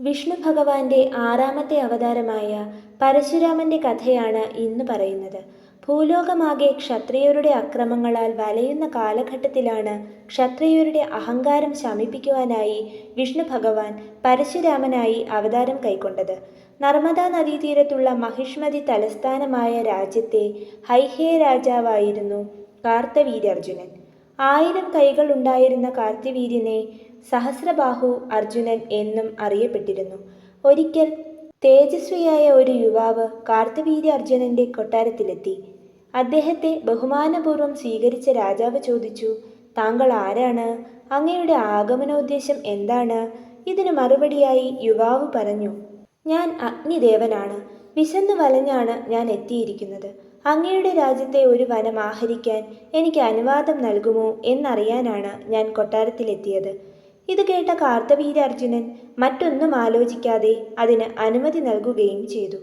വിഷ്ണു ഭഗവാന്റെ ആറാമത്തെ അവതാരമായ പരശുരാമന്റെ കഥയാണ് ഇന്ന് പറയുന്നത്. ഭൂലോകമാകെ ക്ഷത്രിയരുടെ അക്രമങ്ങളാൽ വലയുന്ന കാലഘട്ടത്തിലാണ് ക്ഷത്രിയരുടെ അഹങ്കാരം ശമിപ്പിക്കുവാനായി വിഷ്ണു ഭഗവാൻ പരശുരാമനായി അവതാരം കൈക്കൊണ്ടത്. നർമ്മദാ നദീതീരത്തുള്ള മഹിഷ്മതി തലസ്ഥാനമായ രാജ്യത്തെ ഹൈഹേ രാജാവായിരുന്നു കാർത്തവീര്യാർജുനൻ ആയിരം കൈകൾ ഉണ്ടായിരുന്ന കാർത്തിവീര്യനെ സഹസ്രബാഹു അർജുനൻ എന്നും അറിയപ്പെട്ടിരുന്നു. ഒരിക്കൽ തേജസ്വിയായ ഒരു യുവാവ് കാർത്തിവീര്യ അർജുനന്റെ കൊട്ടാരത്തിലെത്തി. അദ്ദേഹത്തെ ബഹുമാനപൂർവം സ്വീകരിച്ച രാജാവ് ചോദിച്ചു താങ്കൾ ആരാണ്? അങ്ങയുടെ ആഗമനോദ്ദേശം എന്താണ്? ഇതിന് മറുപടിയായി യുവാവ് പറഞ്ഞു ഞാൻ അഗ്നിദേവനാണ്. വിശന്നു വലഞ്ഞാണ് ഞാൻ എത്തിയിരിക്കുന്നത്. അങ്ങയുടെ രാജ്യത്തെ ഒരു വനം ആഹരിക്കാൻ എനിക്ക് അനുവാദം നൽകുമോ എന്നറിയാനാണ് ഞാൻ കൊട്ടാരത്തിലെത്തിയത്. ഇത് കേട്ട കാർത്തവീരാർജുനൻ മറ്റൊന്നും ആലോചിക്കാതെ അതിന് അനുമതി നൽകുകയും ചെയ്തു.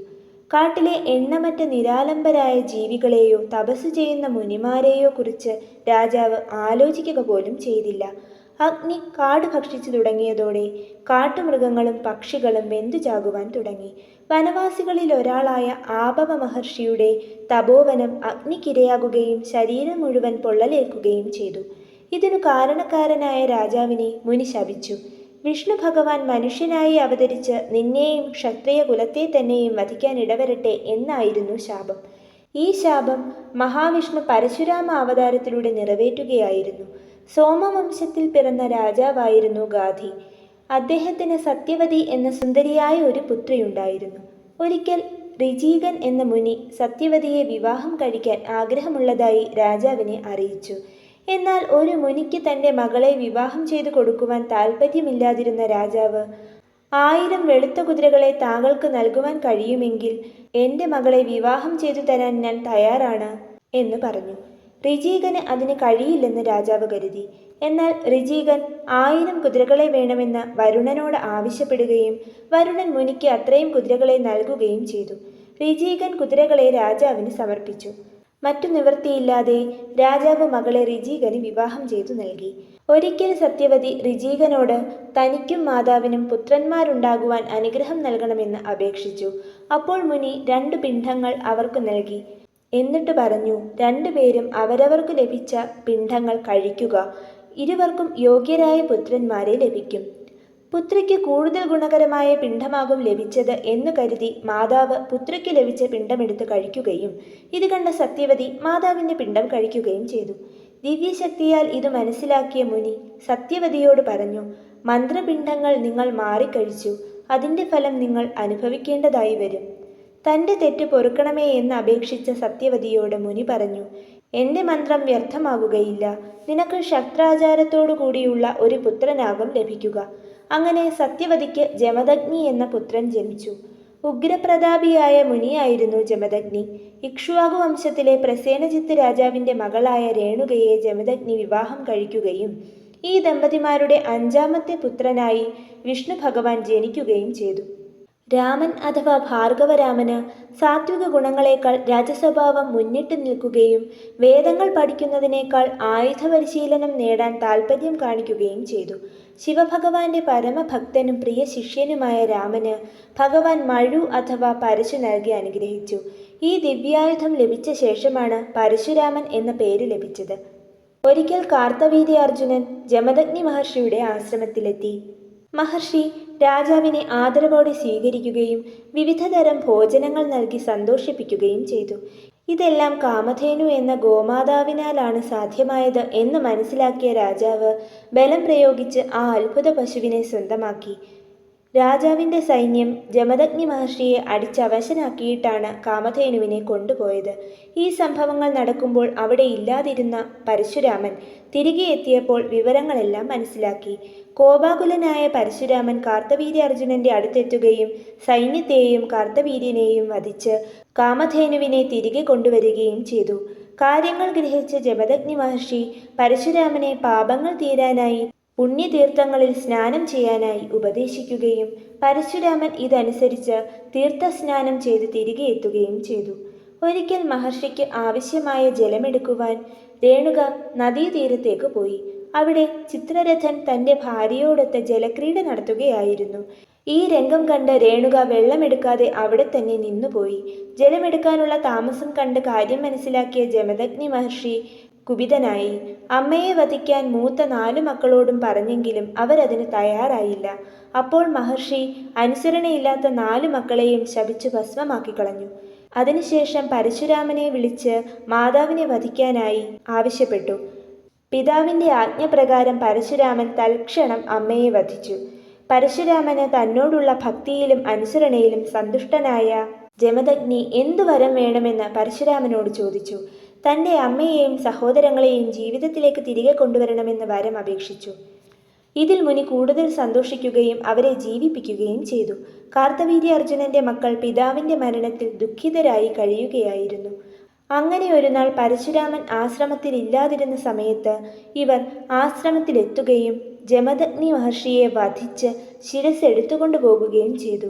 കാട്ടിലെ എണ്ണമറ്റ നിരാലംബരായ ജീവികളെയോ തപസ് ചെയ്യുന്ന മുനിമാരെയോ കുറിച്ച് രാജാവ് ആലോചിക്കുക പോലും ചെയ്തില്ല. അഗ്നി കാട് ഭക്ഷിച്ചു തുടങ്ങിയതോടെ കാട്ടുമൃഗങ്ങളും പക്ഷികളും വെന്തു ചാകുവാൻ തുടങ്ങി. വനവാസികളിൽ ഒരാളായ ആപവ മഹർഷിയുടെ തപോവനം അഗ്നിക്കിരയാകുകയും ശരീരം മുഴുവൻ പൊള്ളലേൽക്കുകയും ചെയ്തു. ഇതിനു കാരണക്കാരനായ രാജാവിനെ മുനി ശപിച്ചു. വിഷ്ണു ഭഗവാൻ മനുഷ്യനായി അവതരിച്ച് നിന്നെയും ക്ഷത്രിയ കുലത്തെ തന്നെയും വധിക്കാൻ ഇടവരട്ടെ എന്നായിരുന്നു ശാപം. ഈ ശാപം മഹാവിഷ്ണു പരശുരാമ അവതാരത്തിലൂടെ നിറവേറ്റുകയായിരുന്നു. സോമവംശത്തിൽ പിറന്ന രാജാവായിരുന്നു ഗാധി അദ്ദേഹത്തിന് സത്യവതി എന്ന സുന്ദരിയായ ഒരു പുത്രിയുണ്ടായിരുന്നു. ഒരിക്കൽ ഋജീകൻ എന്ന മുനി സത്യവതിയെ വിവാഹം കഴിക്കാൻ ആഗ്രഹമുള്ളതായി രാജാവിനെ അറിയിച്ചു. എന്നാൽ ഒരു മുനിക്ക് തന്റെ മകളെ വിവാഹം ചെയ്തു കൊടുക്കുവാൻ താൽപ്പര്യമില്ലാതിരുന്ന രാജാവ് ആയിരം വെളുത്ത കുതിരകളെ താങ്കൾക്ക് നൽകുവാൻ കഴിയുമെങ്കിൽ എന്റെ മകളെ വിവാഹം ചെയ്തു തരാൻ ഞാൻ തയ്യാറാണ് എന്ന് പറഞ്ഞു. ഋജീകന് അതിന് കഴിയില്ലെന്ന് രാജാവ് കരുതി. എന്നാൽ റിജീകൻ ആയിരം കുതിരകളെ വേണമെന്ന് വരുണനോട് ആവശ്യപ്പെടുകയും വരുണൻ മുനിക്ക് അത്രയും കുതിരകളെ നൽകുകയും ചെയ്തു. റിജീകൻ കുതിരകളെ രാജാവിന് സമർപ്പിച്ചു. മറ്റു നിവൃത്തിയില്ലാതെ രാജാവ് മകളെ റിജീകന് വിവാഹം ചെയ്തു നൽകി. ഒരിക്കൽ സത്യവതി റിജീകനോട് തനിക്കും മാതാവിനും പുത്രന്മാരുണ്ടാകുവാൻ അനുഗ്രഹം നൽകണമെന്ന് അപേക്ഷിച്ചു. അപ്പോൾ മുനി രണ്ടു പിണ്ഡങ്ങൾ അവർക്ക് നൽകി. എന്നിട്ട് പറഞ്ഞു രണ്ടുപേരും അവരവർക്ക് ലഭിച്ച പിണ്ഡങ്ങൾ കഴിക്കുക. ഇരുവർക്കും യോഗ്യരായ പുത്രന്മാരെ ലഭിക്കും. പുത്രിക്ക് കൂടുതൽ ഗുണകരമായ പിണ്ഡമാകും ലഭിച്ചത് എന്ന് കരുതി മാതാവ് പുത്രിക്ക് ലഭിച്ച പിണ്ഡമെടുത്ത് കഴിക്കുകയും ഇത് കണ്ട സത്യവതി മാതാവിന്റെ പിണ്ഡം കഴിക്കുകയും ചെയ്തു. ദിവ്യശക്തിയാൽ ഇത് മനസ്സിലാക്കിയ മുനി സത്യവതിയോട് പറഞ്ഞു മന്ത്രപിണ്ഡങ്ങൾ നിങ്ങൾ മാറിക്കഴിച്ചു. അതിന്റെ ഫലം നിങ്ങൾ അനുഭവിക്കേണ്ടതായി വരും. തന്റെ തെറ്റ് പൊറുക്കണമേ എന്ന് അപേക്ഷിച്ച സത്യവതിയോട് മുനി പറഞ്ഞു എന്റെ മന്ത്രം വ്യർത്ഥമാകുകയില്ല. നിനക്ക് ശസ്ത്രാചാരത്തോടു കൂടിയുള്ള ഒരു പുത്രനാകും ലഭിക്കുക. അങ്ങനെ സത്യവതിക്ക് ജമദഗ്നി എന്ന പുത്രൻ ജനിച്ചു. ഉഗ്രപ്രതാപിയായ മുനിയായിരുന്നു ജമദഗ്നി. ഇക്ഷ്വാകു വംശത്തിലെ പ്രസേനജിത്ത് രാജാവിന്റെ മകളായ രേണുകയെ ജമദഗ്നി വിവാഹം കഴിക്കുകയും ഈ ദമ്പതിമാരുടെ അഞ്ചാമത്തെ പുത്രനായി വിഷ്ണു ഭഗവാൻ ജനിക്കുകയും ചെയ്തു. രാമൻ അഥവാ ഭാർഗവരാമന് സാത്വിക ഗുണങ്ങളെക്കാൾ രാജസ്വഭാവം മുന്നിട്ട് നിൽക്കുകയും വേദങ്ങൾ പഠിക്കുന്നതിനേക്കാൾ ആയുധ പരിശീലനം നേടാൻ താൽപ്പര്യം കാണിക്കുകയും ചെയ്തു. ശിവഭഗവാന്റെ പരമഭക്തനും പ്രിയ ശിഷ്യനുമായ രാമന് ഭഗവാൻ മഴു അഥവാ പരശു നൽകി അനുഗ്രഹിച്ചു. ഈ ദിവ്യായുധം ലഭിച്ച ശേഷമാണ് പരശുരാമൻ എന്ന പേര് ലഭിച്ചത്. ഒരിക്കൽ കാർത്തവീര്യാർജുനൻ ജമദഗ്നി മഹർഷിയുടെ ആശ്രമത്തിലെത്തി. മഹർഷി രാജാവിനെ ആദരവോടെ സ്വീകരിക്കുകയും വിവിധതരം ഭോജനങ്ങൾ നൽകി സന്തോഷിപ്പിക്കുകയും ചെയ്തു. ഇതെല്ലാം കാമധേനു എന്ന ഗോമാതാവിനാലാണ് സാധ്യമായത് എന്ന് മനസ്സിലാക്കിയ രാജാവ് ബലം പ്രയോഗിച്ച് ആ അത്ഭുത പശുവിനെ സ്വന്തമാക്കി. രാജാവിന്റെ സൈന്യം ജമദഗ്നി മഹർഷിയെ അടിച്ചവശനാക്കിയിട്ടാണ് കാമധേനുവിനെ കൊണ്ടുപോയത്. ഈ സംഭവങ്ങൾ നടക്കുമ്പോൾ അവിടെ ഇല്ലാതിരുന്ന പരശുരാമൻ തിരികെ എത്തിയപ്പോൾ വിവരങ്ങളെല്ലാം മനസ്സിലാക്കി. കോപാകുലനായ പരശുരാമൻ കാർത്തവീര്യാർജുനന്റെ അടുത്തെത്തുകയും സൈന്യത്തെയും കാർത്തവീര്യനെയും വധിച്ച് കാമധേനുവിനെ തിരികെ കൊണ്ടുവരികയും ചെയ്തു. കാര്യങ്ങൾ ഗ്രഹിച്ച ജമദഗ്നി മഹർഷി പരശുരാമനെ പാപങ്ങൾ തീരാനായി പുണ്യതീർത്ഥങ്ങളിൽ സ്നാനം ചെയ്യാനായി ഉപദേശിക്കുകയും പരശുരാമൻ ഇതനുസരിച്ച് തീർത്ഥസ്നാനം ചെയ്ത് തിരികെ എത്തുകയും ചെയ്തു. ഒരിക്കൽ മഹർഷിക്ക് ആവശ്യമായ ജലമെടുക്കുവാൻ രേണുക നദീതീരത്തേക്ക് പോയി. അവിടെ ചിത്രരഥൻ തന്റെ ഭാര്യയോടൊത്ത് ജലക്രീഡ നടത്തുകയായിരുന്നു. ഈ രംഗം കണ്ട് രേണുക വെള്ളമെടുക്കാതെ അവിടെ തന്നെ നിന്നുപോയി. ജലമെടുക്കാനുള്ള താമസം കണ്ട് കാര്യം മനസ്സിലാക്കിയ ജമദഗ്നി മഹർഷി കുപിതനായി. അമ്മയെ വധിക്കാൻ മൂത്ത നാലു മക്കളോടും പറഞ്ഞെങ്കിലും അവരതിന് തയ്യാറായില്ല. അപ്പോൾ മഹർഷി അനുസരണയില്ലാത്ത നാലു മക്കളെയും ശപിച്ചു ഭസ്മമാക്കി കളഞ്ഞു അതിനുശേഷം പരശുരാമനെ വിളിച്ച് മാതാവിനെ വധിക്കാനായി ആവശ്യപ്പെട്ടു. പിതാവിന്റെ ആജ്ഞപ്രകാരം പരശുരാമൻ തൽക്ഷണം അമ്മയെ വധിച്ചു. പരശുരാമന് തന്നോടുള്ള ഭക്തിയിലും അനുസരണയിലും സന്തുഷ്ടനായ ജമദഗ്നി എന്തു വരം വേണമെന്ന് പരശുരാമനോട് ചോദിച്ചു. തന്റെ അമ്മയെയും സഹോദരങ്ങളെയും ജീവിതത്തിലേക്ക് തിരികെ കൊണ്ടുവരണമെന്ന് വരം അപേക്ഷിച്ചു. ഇതിൽ മുനി കൂടുതൽ സന്തോഷിക്കുകയും അവരെ ജീവിപ്പിക്കുകയും ചെയ്തു. കാർത്തവീര്യ അർജുനന്റെ മക്കൾ പിതാവിന്റെ മരണത്തിൽ ദുഃഖിതരായി കഴിയുകയായിരുന്നു. അങ്ങനെ ഒരു നാൾ പരശുരാമൻ ആശ്രമത്തിൽ ഇല്ലാതിരുന്ന സമയത്ത് ഇവർ ആശ്രമത്തിലെത്തുകയും ജമദഗ്നി മഹർഷിയെ വധിച്ച് ശിരസ് എടുത്തുകൊണ്ടു പോകുകയും ചെയ്തു.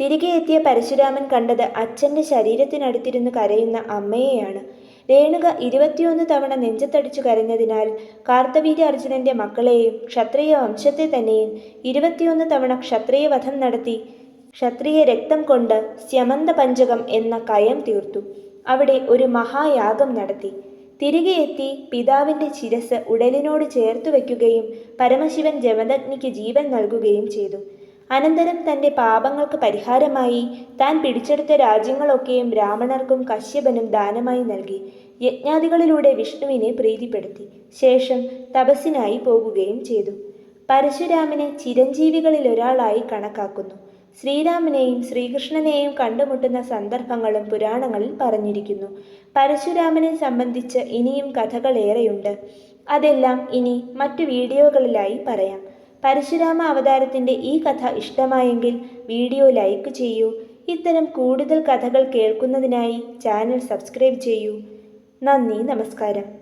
തിരികെ എത്തിയ പരശുരാമൻ കണ്ടത് അച്ഛന്റെ ശരീരത്തിനടുത്തിരുന്ന് കരയുന്ന അമ്മയെയാണ്. രേണുക ഇരുപത്തിയൊന്ന് തവണ നെഞ്ചത്തടിച്ചു കരഞ്ഞതിനാൽ കാർത്തവീര്യ അർജുനന്റെ മക്കളെയും ക്ഷത്രിയ വംശത്തെ തന്നെയും ഇരുപത്തിയൊന്ന് തവണ ക്ഷത്രിയ വധം നടത്തി ക്ഷത്രിയ രക്തം കൊണ്ട് സ്യമന്ത പഞ്ചകം എന്ന കയം തീർത്തു. അവിടെ ഒരു മഹായാഗം നടത്തി. തിരികെ എത്തി പിതാവിന്റെ ശിരസ് ഉടലിനോട് ചേർത്തു വയ്ക്കുകയും പരമശിവൻ ജമദഗ്നിക്ക് ജീവൻ നൽകുകയും ചെയ്തു. അനന്തരം തന്റെ പാപങ്ങൾക്ക് പരിഹാരമായി താൻ പിടിച്ചെടുത്ത രാജ്യങ്ങളൊക്കെയും ബ്രാഹ്മണർക്കും കശ്യപനും ദാനമായി നൽകി. യജ്ഞാദികളിലൂടെ വിഷ്ണുവിനെ പ്രീതിപ്പെടുത്തി. ശേഷം തപസ്സിനായി പോകുകയും ചെയ്തു. പരശുരാമനെ ചിരഞ്ജീവികളിൽ ഒരാളായി കണക്കാക്കുന്നു. ശ്രീരാമനെയും ശ്രീകൃഷ്ണനെയും കണ്ടുമുട്ടുന്ന സന്ദർഭങ്ങളും പുരാണങ്ങളിൽ പറഞ്ഞിരിക്കുന്നു. പരശുരാമനെ സംബന്ധിച്ച് ഇനിയും കഥകളേറെയുണ്ട്. അതെല്ലാം ഇനി മറ്റു വീഡിയോകളിലായി പറയാം. പരശുരാമ അവതാരത്തിന്റെ ഈ കഥ ഇഷ്ടമായെങ്കിൽ വീഡിയോ ലൈക്ക് ചെയ്യൂ. ഇത്തരം കൂടുതൽ കഥകൾ കേൾക്കുന്നതിനായി ചാനൽ സബ്സ്ക്രൈബ് ചെയ്യൂ. നന്ദി നമസ്കാരം.